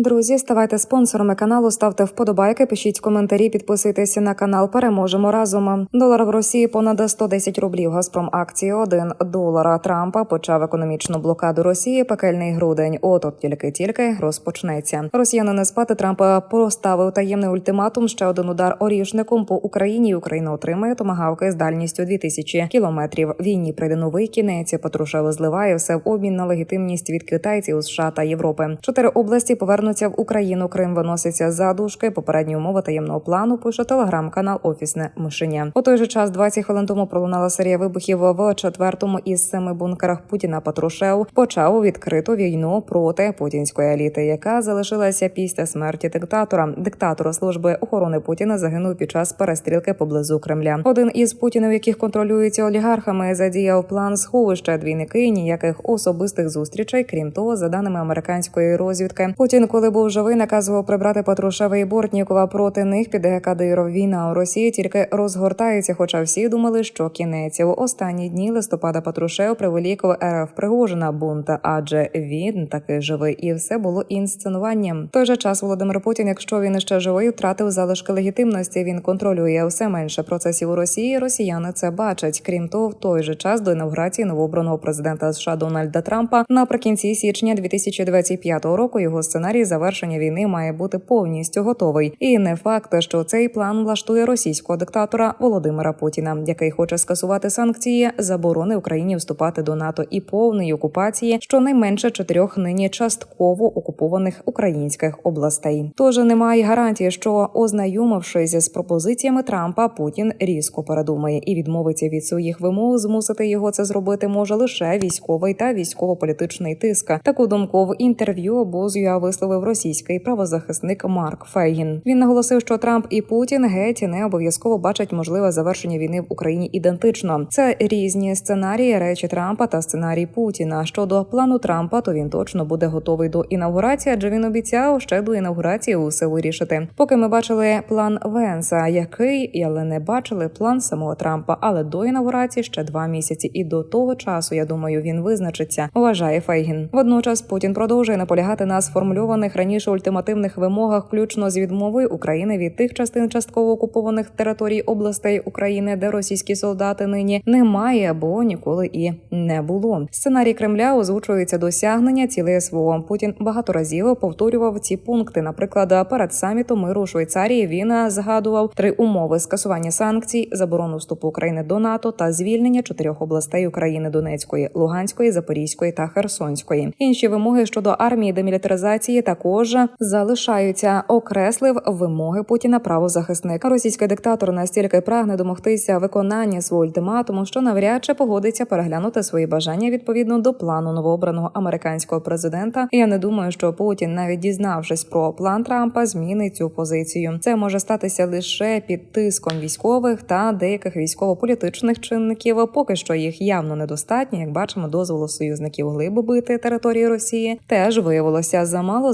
Друзі, ставайте спонсорами каналу, ставте вподобайки, пишіть коментарі, підписуйтесь на канал. Переможемо разом. Долар в Росії понад 110 рублів. Газпром акції 1 долара. Трампа почав економічну блокаду Росії. Пекельний грудень. От от тільки-тільки розпочнеться. Росіяни не спати. Трамп поставив таємний ультиматум. Ще один удар орішником по Україні. Україна отримає томагавки з дальністю 2000 кілометрів. Війні прийде новий кінець. Патрушев зливає все в обмін на легітимність від китайців, США та Європи. Чотири області повернуться в Україну. Крим виноситься за дужки. Попередні умови таємного плану пише телеграм-канал Офісне мишеня. У той же час 20 хвилин тому пролунала серія вибухів в четвертому із семи бункерах Путіна. Патрушев почав відкриту війну проти путінської еліти, яка залишилася після смерті диктатора. Диктатор служби охорони Путіна загинув під час перестрілки поблизу Кремля. Один із путінів, яких контролюється олігархами, задіяв план сховища двійники. Ніяких особистих зустрічей. Крім того, за даними американської розвідки, Путін, коли був живий, наказував прибрати Патрушева і Бортнікова проти них піде Кадиров. Війна у Росії тільки розгортається, хоча всі думали, що кінець у останні дні листопада Патрушев привелік в РФ Пригожина бунта, адже він таки живий, і все було інсценуванням. Той же час Володимир Путін, якщо він ще живий, втратив залишки легітимності. Він контролює все менше процесів у Росії. Росіяни це бачать. Крім того, в той же час до інаугурації новообраного президента США Дональда Трампа наприкінці січня 2025 року його сценарій завершення війни має бути повністю готовий. І не факт, що цей план влаштує російського диктатора Володимира Путіна, який хоче скасувати санкції, заборони Україні вступати до НАТО і повної окупації щонайменше чотирьох нині частково окупованих українських областей. Тож немає гарантії, що ознайомившись з пропозиціями Трампа, Путін різко передумає і відмовиться від своїх вимог. Змусити його це зробити може лише військовий та військово-політичний тиск. Таку думку в інтерв'ю обозюя висловив російський правозахисник Марк Фейгін. Він наголосив, що Трамп і Путін геть не обов'язково бачать можливе завершення війни в Україні ідентично. Це різні сценарії речі Трампа та сценарій Путіна. Щодо плану Трампа, то він точно буде готовий до інаугурації, адже він обіцяв ще до інаугурації усе вирішити. Поки ми бачили план Венса, який але не бачили план самого Трампа. Але до інаугурації ще два місяці, і до того часу я думаю, він визначиться. Вважає Фейгін. Водночас Путін продовжує наполягати на сформульованих раніше ультимативних вимогах, включно з відмовою України від тих частин частково окупованих територій областей України, де російські солдати нині немає або ніколи і не було. Сценарій Кремля озвучується досягнення цілей СВО. Путін багато разів повторював ці пункти. Наприклад, перед самітом миру у Швейцарії він згадував три умови: скасування санкцій, заборону вступу України до НАТО та звільнення чотирьох областей України Донецької, Луганської, Запорізької та Херсонської. Інші вимоги щодо армії демілітаризації також залишаються. Окреслив вимоги Путіна правозахисника. Російський диктатор настільки прагне домогтися виконання свого ультиматуму, що навряд чи погодиться переглянути свої бажання відповідно до плану новообраного американського президента. Я не думаю, що Путін, навіть дізнавшись про план Трампа, змінить цю позицію. Це може статися лише під тиском військових та деяких військово-політичних чинників. Поки що їх явно недостатньо. Як бачимо, дозволу союзників глибо бити території Росії теж виявилося замало.